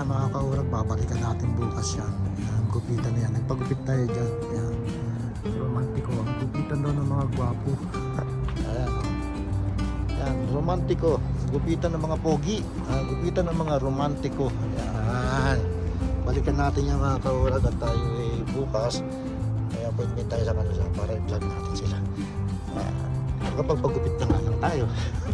Ayan mga kaurag, babalikan natin bukas yan. Ayan, gupitan na yan. Nagpagupit tayo dyan. Ayan. Romantiko. Ang gupitan daw ng mga gwapo. Ayan. Ayan, romantiko. Gupitan ng mga pogi. Ah, gupitan ng mga romantiko. Ayan. Balikan natin yan mga kaurag at tayo ay bukas. May appointment tayo sa kanila para i-vlog natin sila. Ayan. Kapag pagupit na nga lang tayo.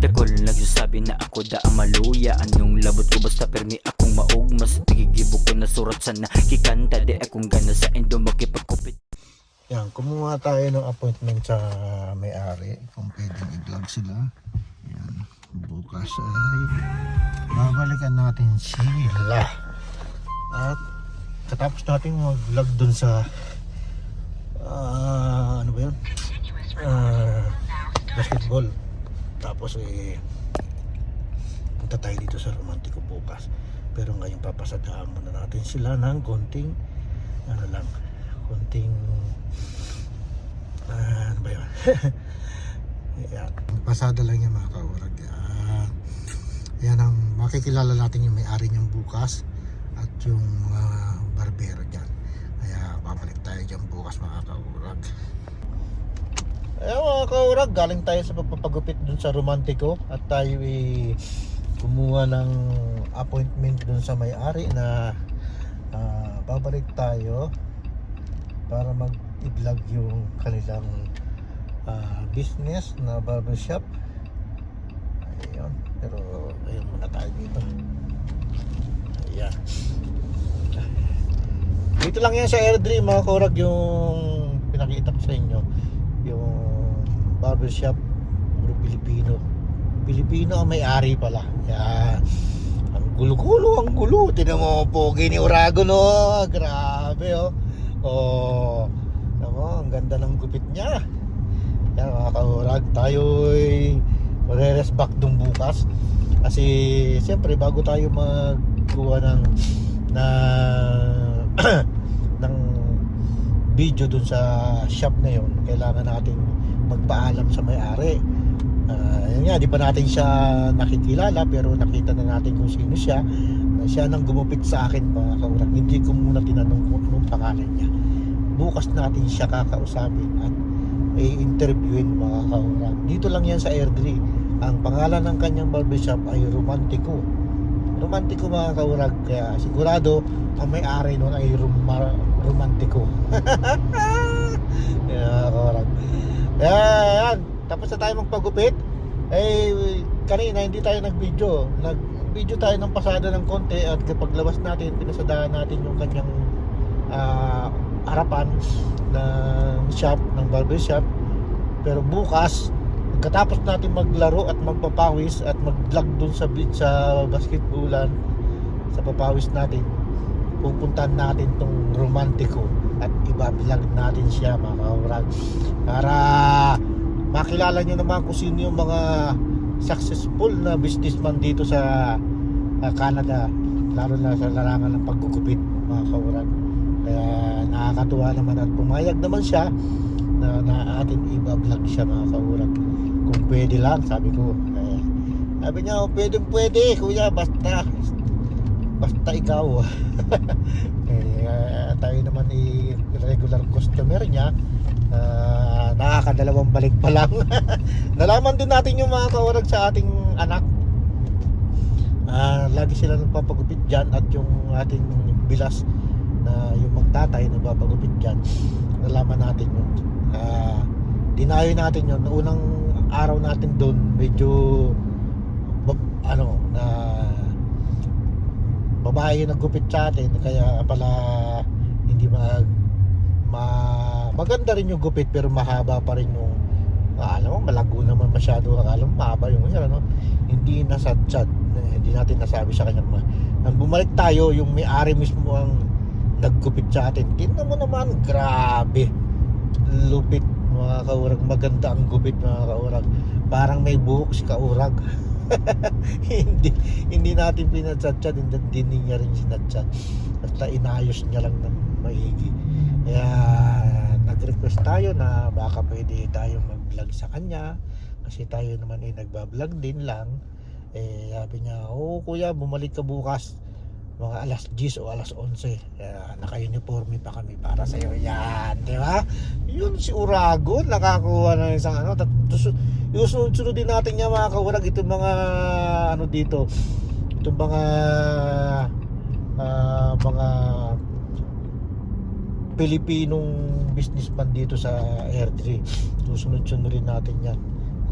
Dakol nagsasabi na ako da ang maluya Anong labot ko basta permi akong maog Mas tigigibok ko na surat sa nakikanta Di akong gana sa endo makipagkupit Yan, kumuha tayo ng appointment sa may-ari kung pwedeng i-vlog sila. Yan, bukas ay babalikan natin sila. At katapos natin mag-vlog dun sa ah, ano ba yun? Ah, basketball. Tapos eh punta tayo dito sa Romantico bukas. Pero ngayon papasadaan muna natin sila ng konting ano lang, konting ah, ano ba yun? Yan. Pasada lang yan mga kaurag. Yan. Yan ang makikilala natin yung may-ari niyang bukas at yung mga barbero dyan. Kaya babalik tayo dyan bukas mga kaurag. Ayan mga kaurag, galing tayo sa pagpapagupit dun sa Romantico at tayo ay kumuha ng appointment dun sa may-ari na ah, babalik tayo para mag-vlog yung kanilang ah, business na barbershop. Ayun, pero ayun muna tayo dito. Ayan. Dito lang yan sa Airdrie mga kaurag yung pinakita ko sa inyo barbershop puro Pilipino. Pilipino ang may-ari pala. Yan. Ang gulo-gulo ang gulo. Tinan mo pogi ni Urago no? Grabe oh. Oh tinan mo ang ganda ng gupit niya. Yan mga kaurag tayo'y magre-rest back dun bukas. Kasi siyempre bago tayo magkuha ng na ng video dun sa shop na yon kailangan natin magpaalam sa may-ari. Ah, yun nga di pa natin siya nakikilala pero nakita na natin kung sino siya. Na siya nang gumupit sa akin mga kaurag hindi ko muna tinanong kung anong pangalan niya. Bukas natin siya kakausapin at i-interviewin mga kaurag dito lang yan sa Airdrie. Ang pangalan ng kanyang barbershop ay Romantico. Romantico mga kaurag kaya sigurado ang may-ari nun ay Roma- Romantico. Yeah, kaurag yan tapos na tayo magpagupit. Eh kanina hindi tayo nag-video. Nag-video tayo ng pasada ng konti at kapag labas natin pinasadaan natin yung kanyang ah, harapan ng shop ng barber shop. Pero bukas pagkatapos natin maglaro at magpapawis at mag-vlog dun sa sa basketballan sa papawis natin pupuntahan natin tong romantiko at ibablog natin siya mga kaurag. Para makilala nyo naman kung sino yung mga successful na businessman dito sa Canada lalo na sa larangan ng pagkukupit mga kaurag. Kaya nakakatuwa naman at pumayag naman siya na, na atin iba-vlog siya mga kaurag. Kung pwede lang sabi ko eh, sabi niya oh, pwede pwede kuya basta basta ikaw. Eh, ah, tayo naman i regular customer niya. Ah, nakakadalawang balik pa lang. Nalaman din natin yung mga kaurag sa ating anak. Ah, lagi sila nagpapagupit dyan at yung ating bilas na yung magtatay nagpapagupit dyan. Nalaman natin yun. Ah, dinayo natin yun. Unang araw natin doon medyo ano na babae yung naggupit sa atin kaya pala hindi mag ma, maganda rin yung gupit pero mahaba pa rin yung ah, alam mo malago naman masyado alam mo mahaba yung hair ano? Hindi nasadsad Eh, hindi natin nasabi sa kanya nang bumalik tayo yung may-ari mismo ang naggupit sa atin. Tingnan mo naman grabe. Lupit mga kaurag maganda ang gupit mga kaurag. Parang may buhok si kaurag hindi hindi natin pinadsadsad hindi, hindi niya rin sinadsad basta inayos niya lang ng maigi. Kaya nag-request tayo na baka pwede tayo mag-vlog sa kanya. Kasi tayo naman ay nagba-vlog din lang. Eh, sabi niya, oo kuya, bumalik ka bukas. Mga alas 10 o alas 11. Kaya naka-uniforme pa kami para sa iyo. Yan, di ba? Yun si Urago, nakakuha ng isang ano. Tapos, yung sunod-sunod din natin niya mga kaurag, itong mga ano dito, itong mga ah, mga Pilipinong businessman dito sa Airdrie. Susunod-sunod rin natin yan.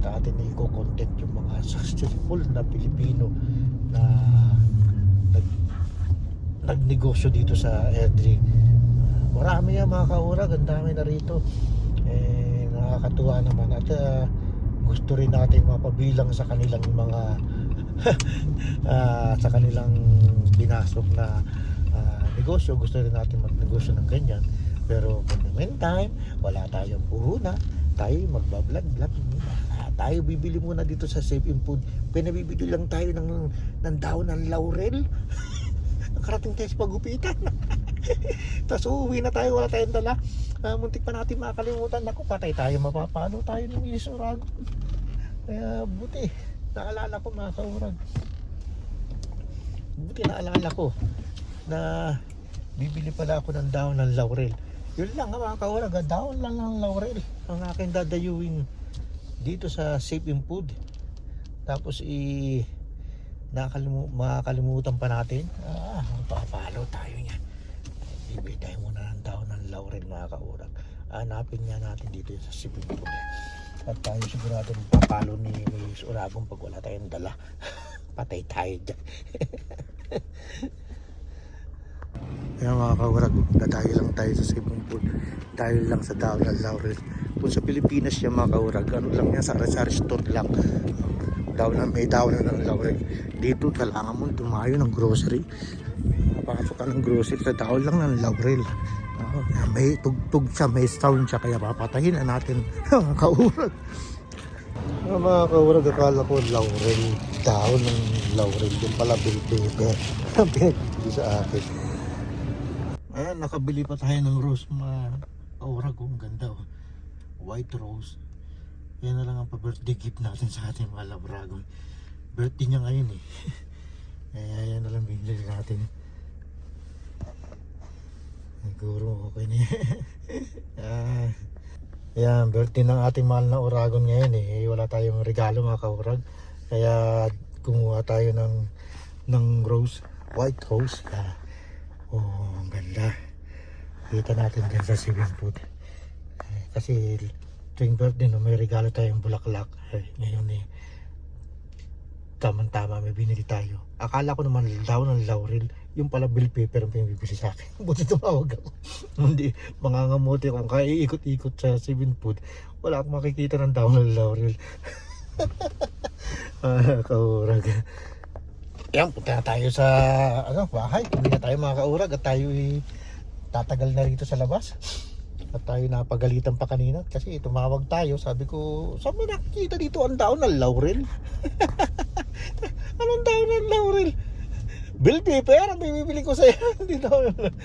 At atin na i-content yung mga successful na Pilipino na nagnegosyo dito sa Airdrie. Marami yan mga kaurag, ang dami na rito. Eh, nakakatuwa naman. At ah, gusto rin natin mapabilang sa kanilang mga ah, sa kanilang binasok na ah, negosyo. Gusto rin natin magnegosyo ng ganyan. Pero for the meantime wala tayong puhunan. Tayo magbablog vlog muna Ah, tayo bibili muna dito sa Safe and Food pinabibili lang tayo ng, ng daon ng laurel nakarating tayo sa pagupitan. Tapos uuwi na tayo wala tayong dala. Ah, muntik pa natin makalimutan ako patay tayo. Mapapalo tayo ng isurag kaya buti naalala ko mga kaurag. Buti naalala ko na bibili pala ako ng daon ng laurel. Yun lang mga kaurag ah, daon lang ng laurel ang aking dadayuin dito sa safe and food. Tapos i nakalimu makakalimutan pa natin. Ah papalo tayo niya bibili tayo muna ng daon ng laurel mga kaurag. Hanapin niya natin dito sa food at tayo sigurado papalo ni Luis Uragong pag wala tayong dala. Patay tayo dyan. Kaya mga kawarag, dadayo lang tayo sa swimming pool dahil lang sa ng Laurel. Kung sa Pilipinas yan mga kawarag, ano lang yan, sa sari store lang. Daon ng, may daon ng Laurel. Dito, kailangan mo tumayo ng grocery. Napasok ka ng grocery sa daon lang ng Laurel. Oo, may tugtog siya, may sound siya, kaya papatayin na natin mga kawarag. Ang mga kaurag, akala ko laurel. Daon ng laurel. Yung pala bill paper. Sa akin. Ayan, nakabili pa tayo ng rose mga kaurag. Oh, ang ganda oh. White rose. Yan na lang ang pa-birthday gift natin sa ating mga labragon. Birthday niya ngayon eh. Kaya yan na lang binili natin. Siguro okay na yan. Ayan, birthday ng ating mahal na Uragon ngayon eh. Wala tayong regalo mga kaurag. Kaya kumuha tayo ng ng rose, white rose. Ah, oh, ang ganda. Kita natin dyan sa swimming pool. Kasi tuwing birthday no, may regalo tayong bulaklak. Eh, ngayon eh, tamang-tama may binili tayo. Akala ko naman daw ng laurel. Yung pala bill paper ang pinibili sa akin. Buti tumawag ako. Hindi, mangangamote ako. Kaya iikot-ikot sa swimming pool. Wala akong makikita ng daw ng laurel. ah, kaurag. Yan, punta na tayo sa ano, bahay. Hindi na tayo mga kaurag at tayo eh, tatagal na rito sa labas. At tayo napagalitan pa kanina kasi tumawag tayo. Sabi ko, saan mo nakikita dito ang daon ng laurel? Anong daon ng laurel? Bill paper, bibili ko sa'yo. Hindi daon ng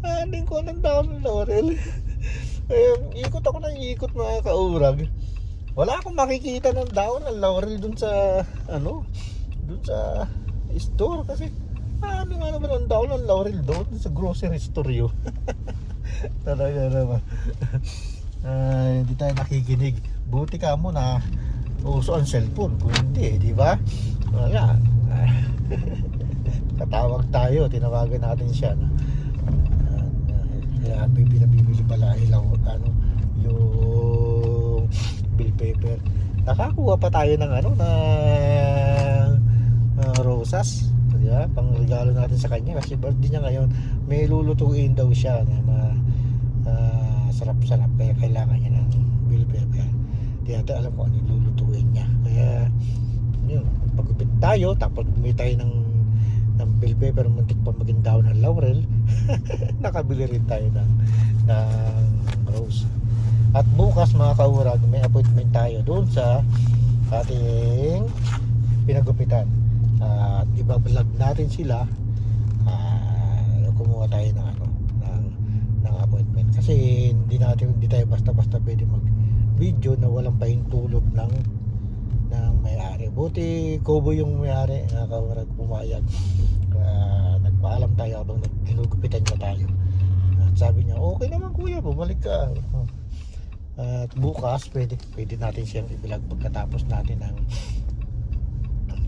Ah, ko anong daon ng laurel. Ayun, ikot ako ng ikot mga kaurag. Wala akong makikita ng daon ng laurel dun sa, ano, dun sa store kasi ano nga naman ang daon ng laurel doon sa grocery store yun. Talaga naman. Ay, hindi tayo nakikinig. Buti ka mo na uso ang cellphone. Kung hindi, di ba? Wala. Katawag tayo, tinawagan natin siya. Na, kaya bibili bibili pala ilaw ano yung bill paper nakakuha pa tayo ng ano na rosas di ba pang regalo natin sa kanya kasi birthday niya ngayon may lulutuin daw siya na ma, ah, sarap-sarap kaya kailangan niya ng bill paper di natin alam kung ano yung lulutuin niya. Kaya yun pagupit tayo tapos bumili tayo ng ng bill paper muntik pa maging daw ng laurel. Nakabili rin tayo ng, ng rose. At bukas mga kaurag may appointment tayo doon sa ating pinagupitan. At ibablog natin sila. Uh, kumuha tayo ng appointment kasi hindi natin hindi tayo basta basta pwede mag video na walang pahintulot ng ng may-ari. Buti kubo yung may-ari, nakawarag pumayag. Ah, nagpaalam tayo habang ginugupitan niya tayo. At sabi niya, okay naman kuya, bumalik ka. At bukas, pwede, pwede natin siyang ibilag pagkatapos natin ng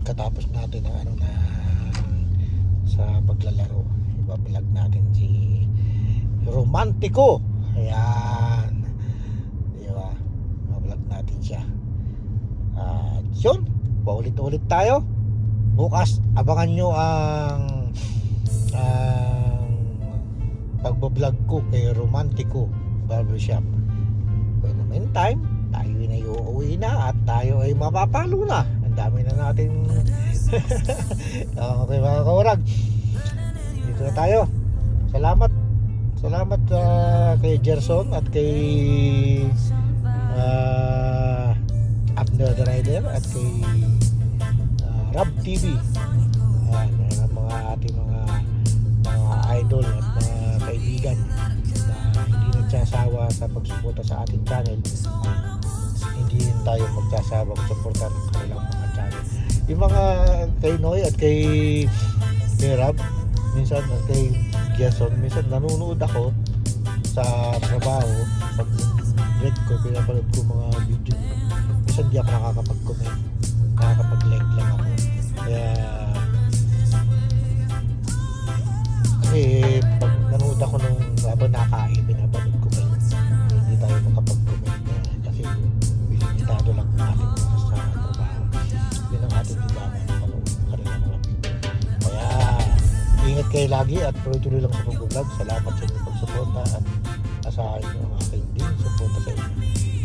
katapos natin ng ano na sa paglalaro. Ibabilag natin si Romantico. Ayan. Di ba? Ibabilag natin siya. At yun, paulit-ulit tayo. Bukas, abangan nyo ang ang pagbablog ko kay Romantico Barbershop. But in the meantime, tayo na uuwi na at tayo ay mapapalo na. Ang dami na natin. okay mga kaurag. Dito na tayo. Salamat. Salamat ah, kay Gerson at kay uh, Abner the Rider at kay ah, Rab TV. Ayan, yan ang mga ating mga mga idol at mga kaibigan na hindi nagsasawa sa pagsuporta sa ating channel. Hindi rin tayo magsasawa magsuporta ng kanilang mga channel. Yung mga kay Noy at kay kay Rab, minsan at kay Gerson, minsan nanonood ako sa trabaho. Pag break ko, pinapanood ko mga video. Minsan di ako nakakapag-comment. Nakakapag-like lang ako. Kaya kasi pag nanood ako nung habang nakain pinapanood ko kayo hindi tayo makapag-comment kasi kayo lagi at tuloy-tuloy lang sa pag-vlog salamat sa inyong pagsuporta at asahin nyo ang aking din suporta sa inyo.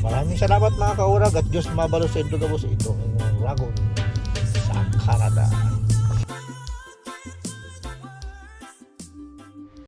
Maraming salamat mga kaurag at Diyos mabalos sa inyo gabos ito. Ang Ragon sa Canada